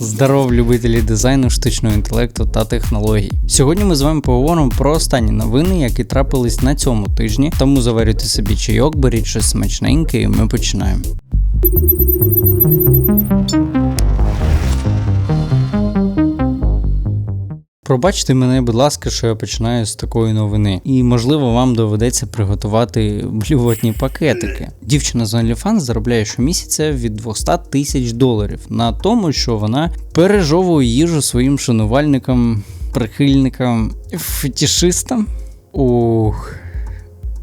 Здоров, любителі дизайну, штучного інтелекту та технологій. Сьогодні ми з вами поговоримо про останні новини, які трапились на цьому тижні. Тому заварюйте собі чайок, беріть щось смачненьке, і ми починаємо. Пробачте мене, будь ласка, що я починаю з такої новини, і можливо вам доведеться приготувати блювотні пакетики. Дівчина з OnlyFans заробляє щомісяця від 200 тисяч доларів на тому, що вона пережовує їжу своїм шанувальникам, прихильникам, фетішистам. Ух,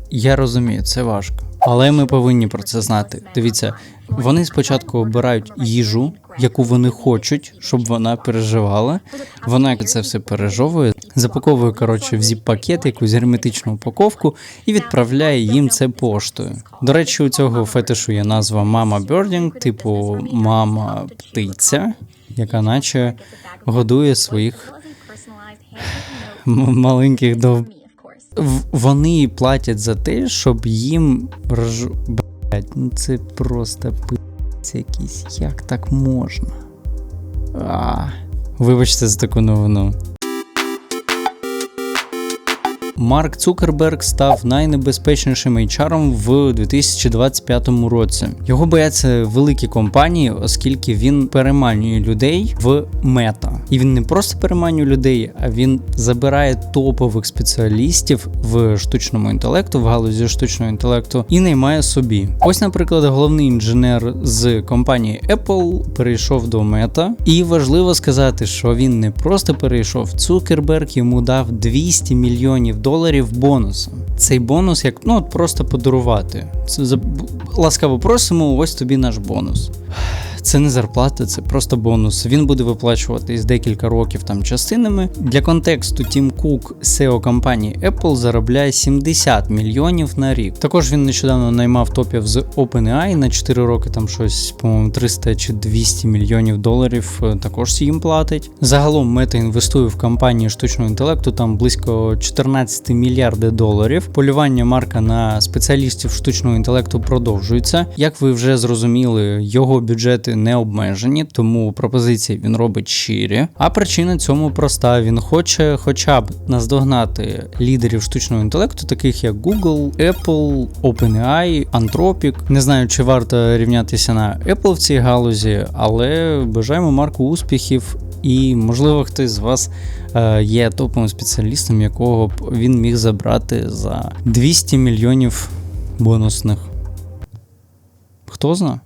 я розумію, це важко. Але ми повинні про це знати. Дивіться, вони спочатку обирають їжу, яку вони хочуть, щоб вона переживала. Вона це все пережовує, запаковує коротше в зіп-пакет, якусь герметичну упаковку і відправляє їм це поштою. До речі, у цього фетишу є назва Мама Бьордінг, типу мама птиця, яка наче годує своїх маленьких дов. Вони платять за те, щоб їм рж... Блять, ну це просто пи***ць якийсь. Як так можна? А, вибачте за таку новину. Марк Цукерберг став найнебезпечнішим HR в 2025 році. Його бояться великі компанії, оскільки він переманює людей в мета. І він не просто переманює людей, а він забирає топових спеціалістів в штучному інтелекту, в галузі штучного інтелекту і наймає собі. Ось, наприклад, головний інженер з компанії Apple перейшов до мета. І важливо сказати, що він не просто перейшов. Цукерберг йому дав 200 мільйонів доларів бонусом. Цей бонус як ну от просто подарувати. Це за ласкаво просимо. Ось тобі наш бонус. Це не зарплата, це просто бонус. Він буде виплачуватись декілька років там частинами. Для контексту Тім Кук, SEO компанії Apple, заробляє 70 мільйонів на рік. Також він нещодавно наймав топів з OpenAI на 4 роки, там щось, по-моєму, 300 чи 200 мільйонів доларів. е, Також їм платить. Загалом Мета інвестує в компанії штучного інтелекту там близько 14 мільярдів доларів. Полювання марка на спеціалістів штучного інтелекту продовжується. Як ви вже зрозуміли, його бюджети не обмежені, тому пропозиції він робить щирі. А причина цьому проста: він хоче хоча б наздогнати лідерів штучного інтелекту, таких як Google, Apple, OpenAI, Anthropic. Не знаю, чи варто рівнятися на Apple в цій галузі, але бажаємо Марку успіхів. І можливо хтось з вас е, є топовим спеціалістом, якого б він міг забрати за 200 мільйонів бонусних. Хто знає?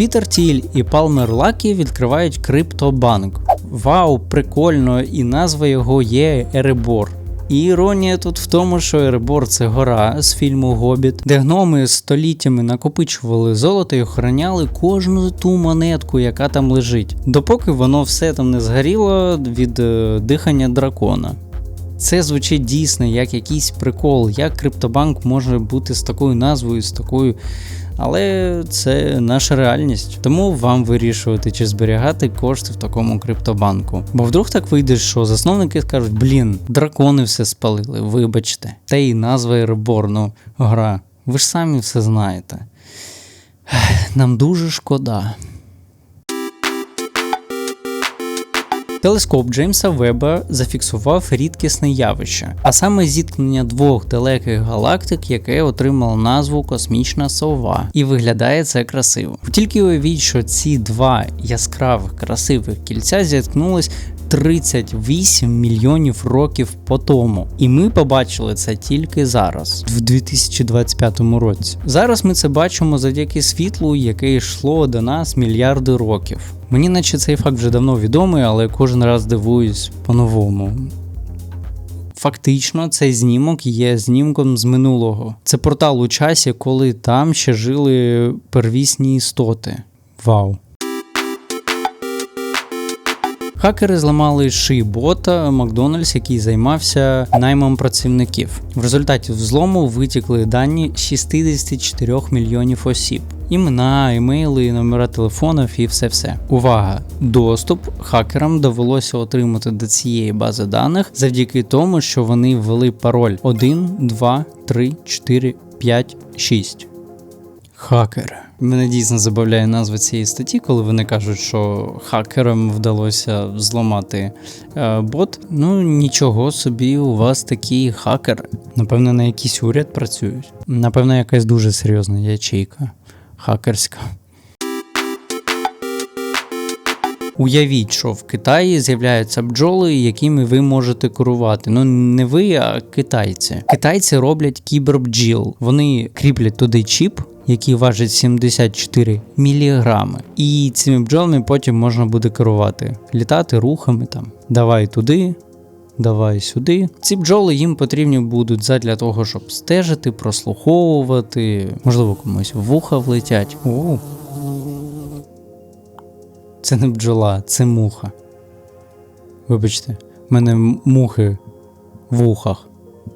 Пітер Тіль і Палмер Лакі відкривають криптобанк. Вау, прикольно, і назва його є Еребор. І іронія тут в тому, що Еребор це гора з фільму Гобіт, де гноми століттями накопичували золото і охороняли кожну ту монетку, яка там лежить, допоки воно все там не згоріло від е, дихання дракона. Це звучить дійсно як якийсь прикол, як криптобанк може бути з такою назвою, з такою. Але це наша реальність. Тому вам вирішувати, чи зберігати кошти в такому криптобанку. Бо вдруг так вийде, що засновники скажуть: блін, дракони все спалили, вибачте. Та й назва Реборну гра. Ви ж самі все знаєте. Нам дуже шкода. Телескоп Джеймса Веба зафіксував рідкісне явище, а саме зіткнення двох далеких галактик, яке отримало назву Космічна сова, і виглядає це красиво. Тільки уявіть, що ці два яскравих красивих кільця зіткнулись 38 мільйонів років по тому. І ми побачили це тільки зараз, в 2025 році. Зараз ми це бачимо завдяки світлу, яке йшло до нас мільярди років. Мені наче цей факт вже давно відомий, але кожен раз дивуюсь по-новому. Фактично, цей знімок є знімком з минулого. Це портал у часі, коли там ще жили первісні істоти. Вау. Хакери зламали ши бота Макдональдс, який займався наймом працівників. В результаті взлому витікли дані 64 мільйонів осіб. Імена, емейли, номера телефонів і все все. Увага! Доступ хакерам довелося отримати до цієї бази даних завдяки тому, що вони ввели пароль 1, 2, 3, 4, 5, 6. Хакер. Мене дійсно забавляє назва цієї статті, коли вони кажуть, що хакерам вдалося зламати е, бот. Ну нічого собі, у вас такий хакер. Напевно, на якийсь уряд працюють. Напевно, якась дуже серйозна ячейка хакерська. Уявіть, що в Китаї з'являються бджоли, якими ви можете керувати. Ну не ви, а китайці. Китайці роблять кібербджіл. Вони кріплять туди чіп. Який важить 74 міліграми. І цими бджолами потім можна буде керувати, літати рухами там. Давай туди, давай сюди. Ці бджоли їм потрібні будуть задля того, щоб стежити, прослуховувати, можливо, комусь вуха влетять. О, це не бджола, це муха. Вибачте, в мене мухи в ухах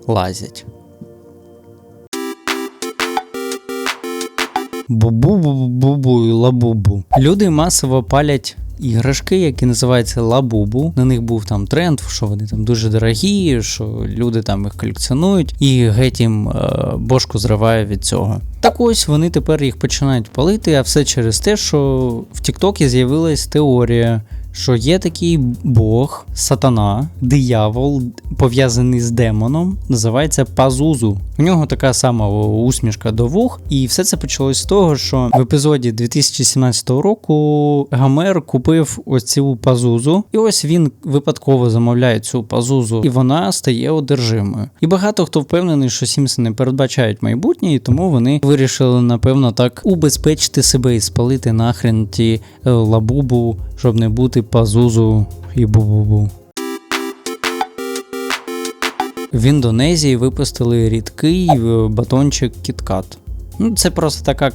лазять. Бубу-бу-бу-бу і лабубу. Люди масово палять іграшки, які називаються лабубу. На них був там тренд, що вони там дуже дорогі, що люди там їх колекціонують, і геть їм е, бошку зриває від цього. Так ось вони тепер їх починають палити, а все через те, що в Тіктокі з'явилась теорія. Що є такий Бог, сатана, диявол, пов'язаний з демоном, називається Пазузу. У нього така сама усмішка до вух, і все це почалось з того, що в епізоді 2017 року Гамер купив ось цю пазузу, і ось він випадково замовляє цю пазузу, і вона стає одержимою. І багато хто впевнений, що Сімсони передбачають майбутнє, і тому вони вирішили, напевно, так убезпечити себе і спалити нахрен ті е, лабубу, щоб не бути пазузу і бу-бу-бу. В Індонезії випустили рідкий е, батончик кіткат. Ну, це просто така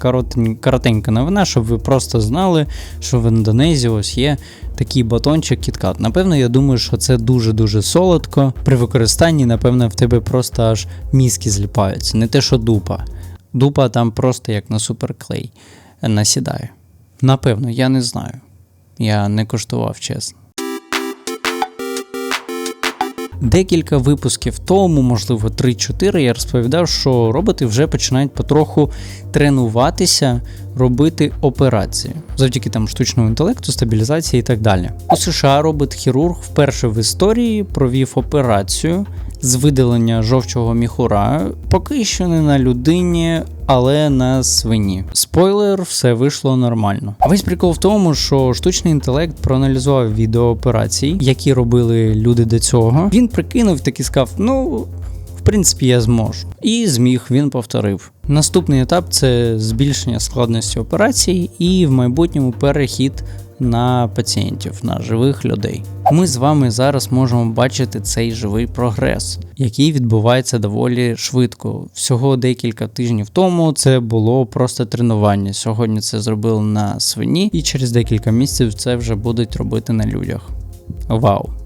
коротенька новина, щоб ви просто знали, що в Індонезії ось є такий батончик кіткат. Напевно, я думаю, що це дуже-дуже солодко. При використанні, напевно, в тебе просто аж мізки зліпаються. Не те, що дупа. Дупа там просто як на суперклей насідає. Напевно, я не знаю. Я не коштував, чесно. Декілька випусків тому, можливо, 3-4, я розповідав, що роботи вже починають потроху тренуватися робити операції завдяки там штучному інтелекту, стабілізації і так далі. У США робот-хірург вперше в історії провів операцію з видалення жовчого міхура, поки що не на людині, але на свині. Спойлер, все вийшло нормально. Весь прикол в тому, що штучний інтелект проаналізував відео операцій, які робили люди до цього. Він прикинув так і сказав: ну. В принципі, я зможу. І зміг, він повторив. Наступний етап це збільшення складності операцій і в майбутньому перехід на пацієнтів, на живих людей. Ми з вами зараз можемо бачити цей живий прогрес, який відбувається доволі швидко. Всього декілька тижнів тому це було просто тренування. Сьогодні це зробили на свині, і через декілька місяців це вже будуть робити на людях. Вау!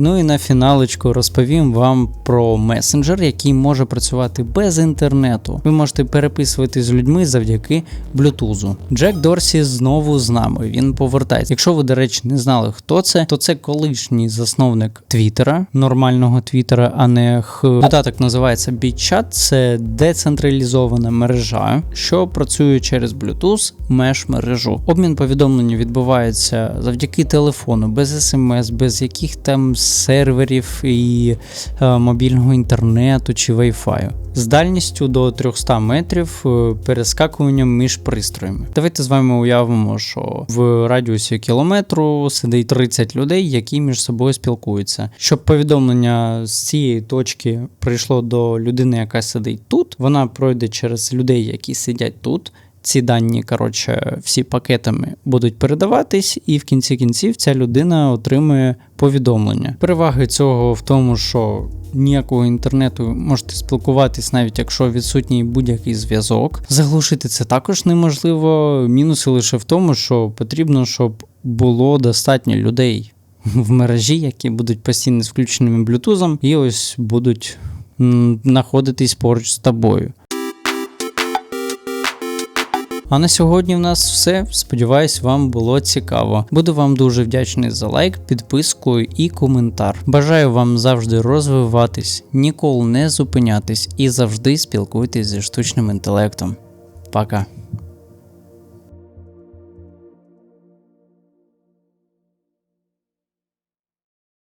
Ну і на фіналочку розповім вам про месенджер, який може працювати без інтернету. Ви можете переписувати з людьми завдяки блютузу. Джек Дорсі знову з нами. Він повертається. Якщо ви, до речі, не знали, хто це, то це колишній засновник Твіттера, нормального Твіттера, а не х. Додаток називається BitChat. Це децентралізована мережа, що працює через Bluetooth меж мережу. Обмін повідомлень відбувається завдяки телефону, без смс, без яких там серверів і е, мобільного інтернету чи Wi-Fi. З дальністю до 300 метрів е, перескакуванням між пристроями. Давайте з вами уявимо, що в радіусі кілометру сидить 30 людей, які між собою спілкуються. Щоб повідомлення з цієї точки прийшло до людини, яка сидить тут, вона пройде через людей, які сидять тут. Ці дані, коротше, всі пакетами будуть передаватись, і в кінці кінців ця людина отримує повідомлення. Переваги цього в тому, що ніякого інтернету можете спілкуватись, навіть якщо відсутній будь-який зв'язок. Заглушити це також неможливо. Мінуси лише в тому, що потрібно, щоб було достатньо людей в мережі, які будуть постійно з включеними блютузом, і ось будуть знаходитись поруч з тобою. А на сьогодні в нас все. Сподіваюсь, вам було цікаво. Буду вам дуже вдячний за лайк, підписку і коментар. Бажаю вам завжди розвиватись, ніколи не зупинятись і завжди спілкуйтесь зі штучним інтелектом. Пока.